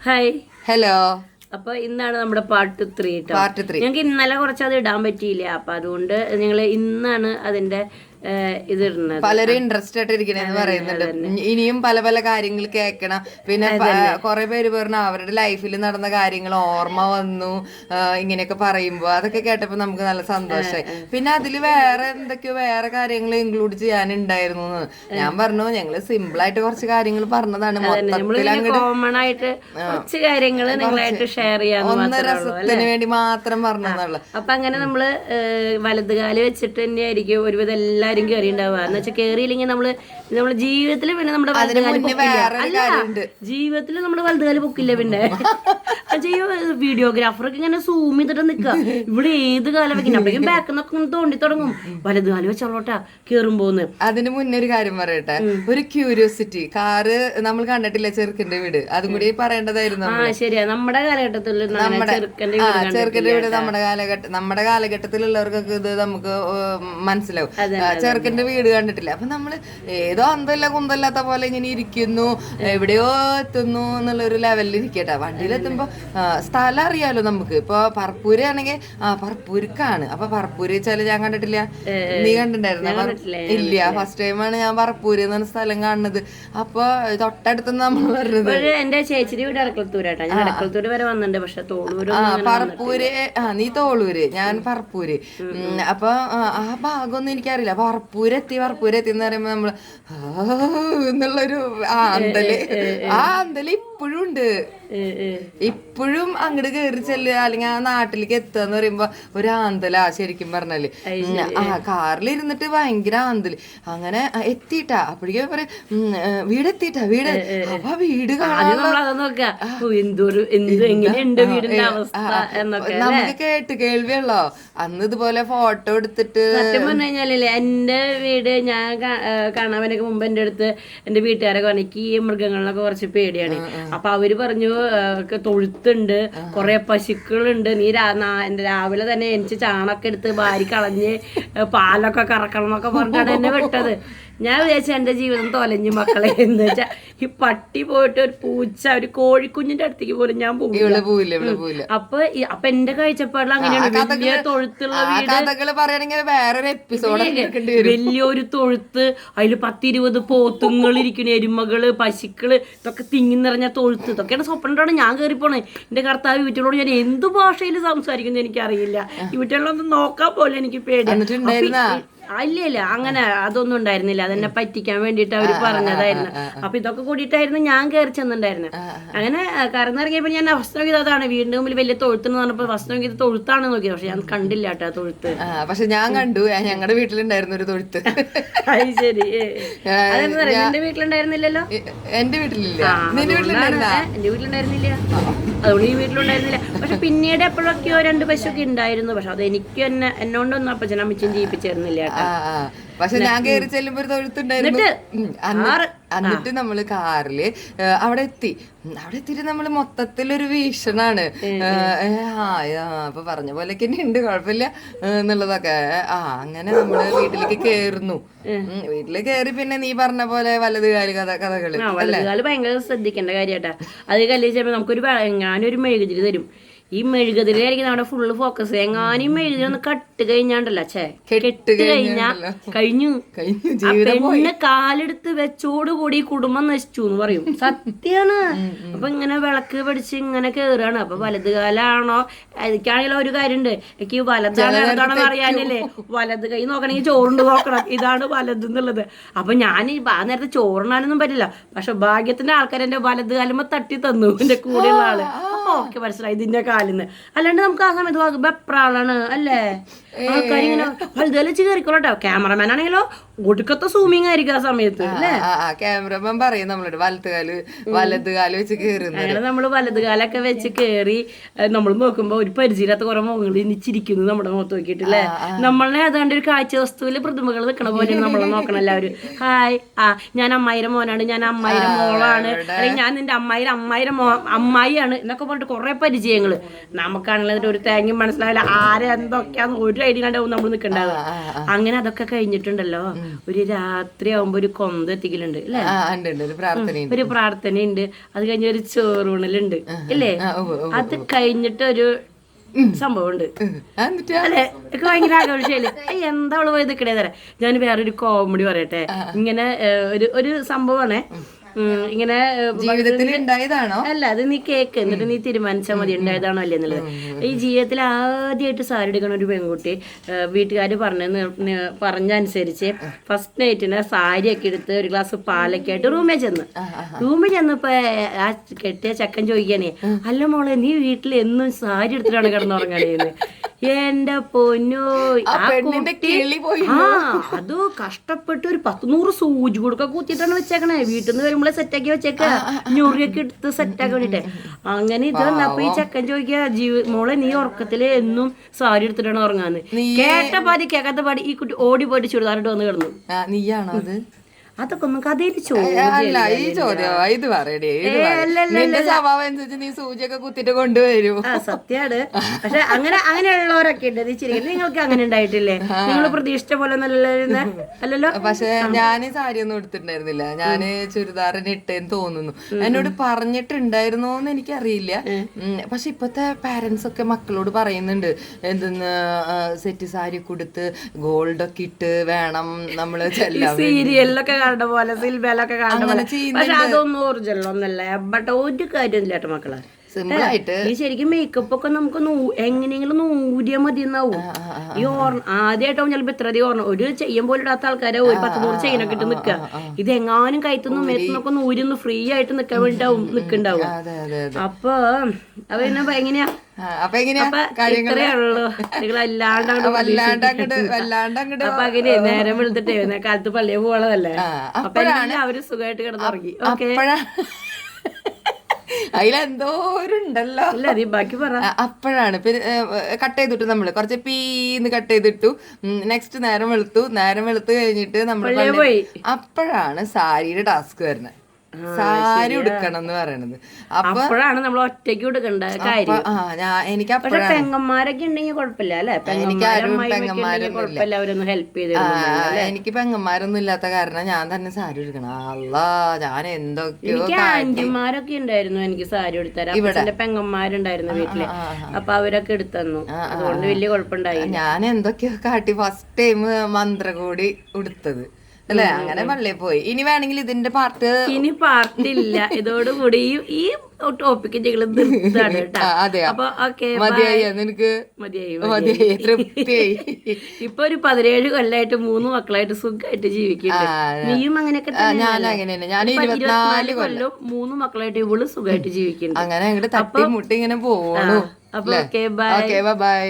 Hi hello അപ്പൊ ഇന്നാണ് നമ്മുടെ പാർട്ട് ത്രീ പാർട്ട് ത്രീ ഞങ്ങൾക്ക് ഇന്നലെ കുറച്ച് അത് ഇടാൻ പറ്റിയില്ല. അപ്പൊ അതുകൊണ്ട് നിങ്ങൾ ഇന്നാണ് അതിന്റെ പലരും ഇൻട്രസ്റ്റ് ആയിട്ട് ഇരിക്കണേന്ന് പറയുന്നുണ്ട്. ഇനിയും പല പല കാര്യങ്ങൾ കേൾക്കണം. പിന്നെ കുറെ പേര് പറഞ്ഞു അവരുടെ ലൈഫിൽ നടന്ന കാര്യങ്ങൾ ഓർമ്മ വന്നു. ഇങ്ങനെയൊക്കെ പറയുമ്പോ അതൊക്കെ കേട്ടപ്പോ നമുക്ക് നല്ല സന്തോഷമായി പിന്നെ അതിൽ വേറെ എന്തൊക്കെയോ വേറെ കാര്യങ്ങൾ ഇൻക്ലൂഡ് ചെയ്യാനുണ്ടായിരുന്നു. ഞാൻ പറഞ്ഞു ഞങ്ങൾ സിമ്പിൾ ആയിട്ട് കുറച്ച് കാര്യങ്ങൾ പറഞ്ഞതാണ്. കോമൺ ആയിട്ട് കുറച്ച് കാര്യങ്ങൾ നിങ്ങളായിട്ട് ഷെയർ ചെയ്യാൻ വേണ്ടി മാത്രം പറഞ്ഞതാണ് അപ്പൊ അങ്ങനെ നമ്മൾ വലതുകാൽ വെച്ചിട്ട് തന്നെയായിരിക്കും ഒരുവിധം എല്ലാരും കയറി അറിയണ്ടാവുക എന്ന് വെച്ചാൽ കയറിയില്ലെങ്കിൽ നമ്മൾ നമ്മുടെ ജീവിതത്തിൽ പിന്നെ നമ്മുടെ വലതുകാൽ മുന്നേ പൊക്കില്ല. അല്ല ജീവിതത്തിൽ നമ്മുടെ വലുതുകാലി പൊക്കില്ല പിന്നെ. ചെയ്യോ? വീഡിയോഗ്രാഫറൊക്കെ ഇങ്ങനെ സൂം ചെയ്തിട്ട് നിൽക്കുക ഇവിടെ ഏത് കാലം വെക്കണം? അപ്പോഴേക്കും ബാക്കിൽ നിന്നൊക്കെ ഇങ്ങനെ തോണ്ടി തുടങ്ങും. വലത് വലതുകാൽ വെച്ചോളോട്ടാ പോകുന്നു അതിന് മുന്നേ ഒരു കാര്യം പറയട്ടെ. ഒരു ക്യൂരിയോസിറ്റി കാറ് നമ്മൾ കണ്ടിട്ടില്ല ചെറുക്കന്റെ വീട്? അതും കൂടി പറയേണ്ടതായിരുന്നു ആ ശരിയാ. നമ്മുടെ കാലഘട്ടത്തിൽ നമ്മുടെ ചെറുക്കന്റെ വീട് നമ്മുടെ കാലഘട്ടം നമ്മുടെ കാലഘട്ടത്തിലുള്ളവർക്കൊക്കെ ഇത് നമുക്ക് മനസ്സിലാവും. ചെറുക്കന്റെ വീട് കണ്ടിട്ടില്ല? അപ്പൊ നമ്മൾ ഏതോ അന്തല്ല കുന്തല്ലാത്ത പോലെ ഇങ്ങനെ ഇരിക്കുന്നു എവിടെയോ എത്തുന്നു എന്നുള്ള ഒരു ലെവലിൽ ഇരിക്കട്ടെ. വണ്ടിയിലെത്തുമ്പോ സ്ഥലം അറിയാലോ നമുക്ക്. ഇപ്പൊ പറപ്പൂര് ആണെങ്കിൽ ആ പറപ്പൂർക്കാണ് അപ്പൊ പറപ്പൂര് വെച്ചാൽ ഞാൻ കണ്ടിട്ടില്ല. നീ കണ്ടിട്ടുണ്ടായിരുന്ന? ഇല്ല ഫസ്റ്റ് ടൈമാണ് ഞാൻ പറപ്പൂര് എന്ന് പറഞ്ഞ സ്ഥലം കാണുന്നത്. അപ്പൊ തൊട്ടടുത്ത് നമ്മൾ പറഞ്ഞത്? ഒരു എന്റെ ചേച്ചിയുടെ വീട് അടക്കളത്തൂരാട്ടാ. ഞാൻ അടക്കളത്തൂര് വരെ വന്നിട്ടുണ്ട് പക്ഷെ തോളൂര് ആ പറപ്പൂര് ആ നീ തോളൂര് ഞാൻ പറപ്പൂര് അപ്പൊ ആ, ഭാഗമൊന്നും എനിക്കറിയില്ല. പറപ്പൂര് എത്തി പറപ്പൂര് എത്തി എന്ന് പറയുമ്പോ നമ്മൾ എന്നുള്ളൊരു ആ അന്തൽ. ആ അന്തൽ ഇപ്പോഴും ഉണ്ട്. ഇപ്പോഴും അങ്ങോട്ട് കയറി ചെല്ലുക അല്ലെങ്കിൽ ആ നാട്ടിലേക്ക് എത്തുക എന്ന് പറയുമ്പോ ഒരു ആന്തലാ ശരിക്കും പറഞ്ഞാൽ. ആ കാറിൽ ഇരുന്നിട്ട് ഭയങ്കര ആന്തൽ. അങ്ങനെ എത്തിട്ടാ എത്തിയിട്ടാ. അപ്പോഴേക്കും പറയും വീട് എത്തിയിട്ടാ വീട് അപ്പൊ വീട് നമുക്ക് കേട്ട് കേൾവിയുള്ളോ? അന്ന് ഇതുപോലെ ഫോട്ടോ എടുത്തിട്ട് സത്യം പറഞ്ഞു കഴിഞ്ഞാലേ എന്റെ വീട് ഞാൻ കാണാൻ മുമ്പ് എന്റെ അടുത്ത് എന്റെ വീട്ടുകാരൊക്കെ എനിക്ക് ഈ മൃഗങ്ങളിലൊക്കെ കുറച്ച് പേടിയാണ്. അപ്പൊ അവർ പറഞ്ഞു തൊഴുത്തുണ്ട് കൊറേ പശുക്കളുണ്ട്. നീ രാവിലെ തന്നെ എനിക്ക് ചാണൊക്കെ എടുത്ത് വാരി കളഞ്ഞ് പാലൊക്കെ കറക്കണം എന്നൊക്കെ പറഞ്ഞിട്ടാണ് എന്നെ വിട്ടത്. ഞാൻ വിചാരിച്ചു എന്റെ ജീവിതം തൊലഞ്ഞു മക്കളെ എന്ന്. വെച്ചാ ഈ പട്ടി പോയിട്ട് ഒരു പൂച്ച ഒരു കോഴിക്കുഞ്ഞിന്റെ അടുത്തേക്ക് പോലും ഞാൻ അപ്പൊ അപ്പൊ എന്റെ കാഴ്ചപ്പാടിൽ അങ്ങനെയാണ്. വലിയ തൊഴുത്തുള്ള പറയണെങ്കിൽ വേറൊരു എപ്പിസോഡ് വലിയൊരു തൊഴുത്ത്. അതിൽ പത്തിരുപത് പോത്തുങ്ങൾ ഇരിക്കുന്ന. എരുമകൾ പശുക്കൾ. ഇതൊക്കെ തിങ്ങി നിറഞ്ഞ തൊഴുത്ത്. ഇതൊക്കെയാണ് സ്വപ്നമാണ് ഞാൻ കയറിപ്പോണേ എന്റെ കർത്താവ് വീട്ടിലോട് ഞാൻ എന്ത് ഭാഷയിൽ സംസാരിക്കുന്നത് എനിക്കറിയില്ല. വീട്ടിലൊന്നും നോക്കാൻ പോലെ എനിക്ക് പേടി ഇല്ല അങ്ങനെ അതൊന്നും ഉണ്ടായിരുന്നില്ല. അതെന്നെ പറ്റിക്കാൻ വേണ്ടിയിട്ട് അവർ പറഞ്ഞതായിരുന്നു. അപ്പൊ ഇതൊക്കെ കൂടിയിട്ടായിരുന്നു ഞാൻ കയറി ചെന്നിട്ടുണ്ടായിരുന്നത് അങ്ങനെ കറന്നിറങ്ങിയപ്പോ ഞാൻ വസ്ത്രം നോക്കിയത് അതാണ്. വീടിന്റെ മുമ്പിൽ വലിയ തൊഴുത്തെന്ന് പറഞ്ഞപ്പോ ഫസ്റ്റ് നോക്കിയത് തൊഴുത്താണ് നോക്കിയത്. പക്ഷെ ഞാൻ കണ്ടില്ല കേട്ടോ തൊഴുത്ത്. പക്ഷെ ഞാൻ കണ്ടു. ഞങ്ങളുടെ വീട്ടിലുണ്ടായിരുന്നു ഒരു തൊഴുത്ത്. അത് ശരി. എന്റെ വീട്ടിലുണ്ടായിരുന്നില്ലല്ലോ? എന്റെ വീട്ടിലില്ല. നിന്റെ എന്റെ വീട്ടിലുണ്ടായിരുന്നില്ല. അതുകൊണ്ട് ഈ വീട്ടിലുണ്ടായിരുന്നില്ല. പക്ഷെ പിന്നീട് എപ്പോഴൊക്കെയോ രണ്ട് പശുവൊക്കെ ഉണ്ടായിരുന്നു. പക്ഷെ അത് എനിക്ക് തന്നെ എന്നോണ്ടൊന്നും അപ്പച്ചനും അമ്മച്ചും ജീവിപ്പിച്ചിരുന്നില്ല കേട്ടോ. പക്ഷെ ഞാൻ കയറി ചെല്ലുമ്പോ ഒരു തൊഴുത്തുണ്ടായിരുന്നു എന്നിട്ട് നമ്മൾ കാറിൽ അവിടെ എത്തി. അവിടെ എത്തിയിട്ട് നമ്മൾ മൊത്തത്തിലൊരു വീക്ഷണാണ്. ആ അപ്പൊ പറഞ്ഞ പോലെയൊക്കെ തന്നെ ഉണ്ട് കുഴപ്പമില്ല എന്നുള്ളതൊക്കെ. ആ അങ്ങനെ നമ്മൾ വീട്ടിലേക്ക് കേറുന്നു. ഉം, വീട്ടിൽ കേറി പിന്നെ നീ പറഞ്ഞ പോലെ വലത് കാൽ കഥ കഥകൾ ഭയങ്കര ശ്രദ്ധിക്കേണ്ട കാര്യട്ടാ. അത് കല്ലിച്ചപ്പോ നമുക്കൊരു ഞാനൊരു മെഴുകുതിരി തരും. ഈ മെഴുകുതിരിയായിരിക്കും നമ്മുടെ ഫുള്ള് ഫോക്കസ് എങ്ങാനും മെഴുകുതിരി ഒന്ന് കട്ട് കഴിഞ്ഞാണ്ടല്ല അച്ഛേ കെട്ട് കഴിഞ്ഞാ കഴിഞ്ഞു. പെണ്ണ് കാലെടുത്ത് വെച്ചോടുകൂടി കൂടി കുടുംബം നശിച്ചു എന്ന് പറയും. സത്യാണ്. അപ്പൊ ഇങ്ങനെ വിളക്ക് പിടിച്ച് ഇങ്ങനെ കേറുകയാണ്. അപ്പൊ വലത് കാലാണോ? എനിക്കാണെങ്കിലും ഒരു കാര്യമുണ്ട് എനിക്ക് വലത് വലതാണ് ഇടതാണെന്ന് അറിയാനില്ലേ? വലത് കൈ നോക്കണമെങ്കിൽ ചോറുണ്ട് നോക്കണം. ഇതാണ് വലത് എന്നുള്ളത്. അപ്പൊ ഞാൻ ആ നേരത്തെ ചോറിനാനൊന്നും പറ്റില്ല. പക്ഷെ ഭാഗ്യത്തിന്റെ ആൾക്കാർ എന്റെ വലത് കാലുമ്പോ തട്ടി തന്നു. എന്റെ കൂടെയുള്ള ആൾ. ഓക്കെ മനസ്സിലായി ഇതിന്റെ കാലിന്ന്. അല്ലാണ്ട് നമുക്ക് ആ സമയത്ത് ബെപ്രാളാണ് അല്ലേ? ആൾക്കാർ ഇങ്ങനെ വലുതുകാലം വെച്ച് കയറിക്കോളട്ടോ ക്യാമറമാൻ ആണെങ്കിലോ ഒടുക്കത്തെ സൂമിങ് ആയിരിക്കും ആ സമയത്ത് ക്യാമറമാൻ പറയും നമ്മളോട് വലത്ത് കാൽ വലത് കാൽ വെച്ച് കേറി അങ്ങനെ നമ്മൾ വലതുകാലൊക്കെ വെച്ച് കേറി നമ്മൾ നോക്കുമ്പോ ഒരു പരിചയമില്ലാത്ത കുറെ മുഖങ്ങൾ ഇനിച്ചിരിക്കുന്നു നമ്മുടെ മുഖത്ത് നോക്കിയിട്ടില്ലേ നമ്മളെ ഏതാണ്ട് ഒരു കാഴ്ച വസ്തുവിൽ പ്രതിമകൾ നിൽക്കണ പോലെ നമ്മളെ നോക്കണം എല്ലാവരും. ഹായ് ആ ഞാൻ അമ്മായിരം മോനാണ് ഞാൻ അമ്മായിരം മോളാണ് അല്ലെങ്കിൽ ഞാൻ നിന്റെ അമ്മായിരം അമ്മായിരം മോ അമ്മായിയാണ് എന്നൊക്കെ പറഞ്ഞിട്ട് കുറെ പരിചയങ്ങൾ. നമുക്കാണെങ്കിൽ അതിന്റെ ഒരു തേങ്ങയും മനസ്സിലാവില്ല. ആരെന്തൊക്കെയാന്ന് ഒരു ഐഡിയ കണ്ടാവും നമ്മൾ നിൽക്കണ്ടാവുക അങ്ങനെ അതൊക്കെ കഴിഞ്ഞിട്ടുണ്ടല്ലോ. ഒരു രാത്രി ആവുമ്പോ ഒരു കൊന്ത എത്തിക്കലുണ്ട് അല്ലേ? ഒരു പ്രാർത്ഥനയുണ്ട്. ഒരു പ്രാർത്ഥനയുണ്ട്. അത് കഴിഞ്ഞ ഒരു ചോറൂണലുണ്ട് ഉവ്വ്. അത് കഴിഞ്ഞിട്ട് ഒരു സംഭവം ഉണ്ട് ഉം. ആ, എന്നിട്ടാ? അല്ലെ? എനിക്ക് ഭയങ്കര ആകാംക്ഷയില്ല എന്താ അവൾ പോയി നിൽക്കണേ തരാം ഞാൻ വേറൊരു കോമഡി പറയട്ടെ. ഇങ്ങനെ ഒരു ഒരു സംഭവമാണേ. ഇങ്ങനെ ജീവിതത്തിൽ ഉണ്ടായതാണോ അല്ല അത് നീ കേക്ക് എന്നിട്ട് നീ തീരുമാനിച്ചാൽ മതി ഉണ്ടായതാണോ അല്ലേ എന്നുള്ളത്. ഈ ജീവിതത്തിൽ ആദ്യമായിട്ട് സാരി എടുക്കണ ഒരു പെൺകുട്ടി വീട്ടുകാർ പറഞ്ഞ പറഞ്ഞനുസരിച്ച് ഫസ്റ്റ് നൈറ്റിന് സാരിയൊക്കെ ഒക്കെ എടുത്ത് ഒരു ഗ്ലാസ് പാലൊക്കെ ആയിട്ട് റൂമിൽ ചെന്ന്. റൂമിൽ ചെന്നപ്പോ ആ കെട്ടിയ ചക്കൻ ചോദിക്കാനേ അല്ല മോളെ നീ വീട്ടിൽ എന്നും സാരി എടുത്തിട്ടാണ് കിടന്നുറങ്ങണേന്ന് എന്റെ പൊന്നോ. ആ അത് കഷ്ടപ്പെട്ട് ഒരു പത്ത് നൂറ് സൂചി കൊടുക്ക കൂത്തിട്ടാണ് വെച്ചേക്കണേ. വീട്ടിൽ നിന്ന് വരുമ്പോഴേ സെറ്റാക്കി വെച്ചേക്ക. ഞൊറിയൊക്കെ എടുത്ത് സെറ്റാക്കി വേണ്ടിട്ടെ. അങ്ങനെ ഇത് വന്നപ്പോ ഈ ചെക്കൻ ചോദിക്കുക ജീവ മോളെ നീ ഉറക്കത്തിൽ എന്നും സാരി എടുത്തിട്ടാണ് ഉറങ്ങാന്ന്? കേട്ട പാതി കേക്കാത്ത പാടി ഈ കുട്ടി ഓടി പോയിട്ട് ചുരിദാറിട്ട് വന്ന് കിടന്നു. നീയാണോ അത്? അതൊക്കെ ഒന്നും കഥയിൽ അല്ല ഈ ചോദ്യം ഇത് പറയടേ നിന്റെ സ്വഭാവം അനുസരിച്ച് നീ സൂചിയൊക്കെ കുത്തിട്ട് കൊണ്ടുവരൂ. ആ സത്യാണ് പക്ഷെ അങ്ങനെ അങ്ങനെയുള്ളവരൊക്കെ ഉണ്ട്. ഇത് ചിരിക്കുന്നത് നിങ്ങൾക്ക് അങ്ങനെ ഉണ്ടായിട്ടില്ലേ? നിങ്ങൾ പ്രതീക്ഷിച്ച പോലെ നല്ല അല്ലല്ലോ പക്ഷെ ഞാൻ സാരി ഒന്നും എടുത്തിട്ടുണ്ടായിരുന്നില്ല. ഞാൻ ചുരിദാറിന് ഇട്ടേന്ന് തോന്നുന്നു. എന്നോട് പറഞ്ഞിട്ടുണ്ടായിരുന്നോ എന്ന് എനിക്കറിയില്ല പക്ഷെ ഇപ്പത്തെ പാരന്റ്സ് ഒക്കെ മക്കളോട് പറയുന്നുണ്ട്. എന്തെന്ന് സെറ്റ് സാരി കൊടുത്ത് ഗോൾഡ് ഒക്കെ ഇട്ട് വേണം നമ്മൾ ചെല്ലാൻ സീരിയലിലൊക്കെ കാണുന്ന പോലെ സിൽബയിലൊക്കെ കാണുന്ന പോലെ. പക്ഷെ അതൊന്നും ഒറിജിനൽ ഒന്നല്ല. ബട്ട് ഒരു കാര്യമില്ല മക്കളെ. ഈ ശരിക്കും മേക്കപ്പ് ഒക്കെ നമുക്ക് എങ്ങനെയെങ്കിലും നൂരിയാ മതി എന്നാവും ഈ ഓർ ആദ്യമായിട്ടാവും ചിലപ്പോ ഇത്ര അധികം ഓർണം ഒരു ചെയ്യാൻ പോലും ഇടാത്ത ആൾക്കാരെ ഒരു പത്ത് നൂറ് ചെയിനൊക്കെ ഇട്ട് നിൽക്കുക ഇത് എങ്ങാനും കയറ്റുന്നു മേത്തുനിന്നൊക്കെ നൂരിന്ന് ഫ്രീ ആയിട്ട് നിൽക്കാൻ വേണ്ടിട്ടാവും നിക്കണ്ടാവും. അതെ അതെ അതെ. അപ്പൊ അപ്പൊ എങ്ങനെയാ? അപ്പൊ അങ്ങനെ നേരം വെളുത്തിട്ടേ കാലത്ത് പള്ളിയെ പോകണതല്ലേ അപ്പൊ എല്ലാവരും സുഖമായിട്ട് കിടന്നുറങ്ങി. ഓക്കെ. അതിലെന്തോരുണ്ടല്ലോ. അല്ല നീ ബാക്കി പറ. അപ്പോഴാണ്. പിന്നെ കട്ട് ചെയ്തിട്ടു നമ്മൾ കുറച്ച് പീന്ന് കട്ട് ചെയ്തിട്ടു. നെക്സ്റ്റ് നേരം വെളുത്തു. നേരം വെളുത്തു കഴിഞ്ഞിട്ട് നമ്മൾ അപ്പോഴാണ് സാരിയുടെ ടാസ്ക് വരുന്നത്. സാരി ഉടുക്കണം എന്ന് പറയണത്. അപ്പൊ അപ്പോഴാണ് നമ്മൾ ഒറ്റയ്ക്ക് ഉടുക്കേണ്ട കാര്യം. എനിക്ക് പക്ഷെ പെങ്ങന്മാരൊക്കെ ഉണ്ടെങ്കിൽ കുഴപ്പമില്ല അല്ലെ? കുഴപ്പമില്ല അവരൊന്ന് ഹെൽപ്പ് ചെയ്ത് എനിക്ക് പെങ്ങന്മാരൊന്നും ഇല്ലാത്ത കാരണം ഞാൻ തന്നെ സാരി ഉടുക്കണം. അല്ല ഞാൻ എന്തൊക്കെയോ എനിക്ക് ആന്റിമാരൊക്കെ ഉണ്ടായിരുന്നു എനിക്ക് സാരി എടുത്തരാം ഇവിടെ. പെങ്ങന്മാരുണ്ടായിരുന്നു വീട്ടിൽ. അപ്പൊ അവരൊക്കെ എടുത്തന്നു. അതുകൊണ്ട് വലിയ കുഴപ്പമുണ്ടായി ഞാൻ എന്തൊക്കെയോ കാട്ടി. ഫസ്റ്റ് ടൈം മന്ത്രകൂടി ഉടുത്തത്. അല്ലേ? അങ്ങനെ പള്ളിയിൽ പോയി. ഇനി വേണമെങ്കിൽ ഇതിന്റെ പാർട്ട് ഇനി പാർട്ടില്ല. ഇതോടുകൂടി ഈ ഈ ടോപ്പിക്ക് ഞങ്ങൾ നിർത്താണ് കേട്ടോ. അതെയോ? അപ്പൊ ഓക്കെ നിനക്ക്? മതിയായി മതിയായി തൃപ്തിയായി. ഇപ്പൊ ഒരു പതിനേഴ് കൊല്ലായിട്ട് മൂന്ന് മക്കളായിട്ട് സുഖമായിട്ട് ജീവിക്കുന്നുണ്ട്. നീയും അങ്ങനെയൊക്കെ ഞാൻ അങ്ങനെയാണ്. ഞാൻ ഇരുപത്തിനാല് കൊല്ലം. മൂന്ന് മക്കളായിട്ട് ഇവൾ സുഖമായിട്ട് ജീവിക്കുന്നു അങ്ങനെ അങ്ങോട്ട് തട്ടി മുട്ടി ഇങ്ങനെ അപ്പൊ ഓക്കെ ബൈ ബൈ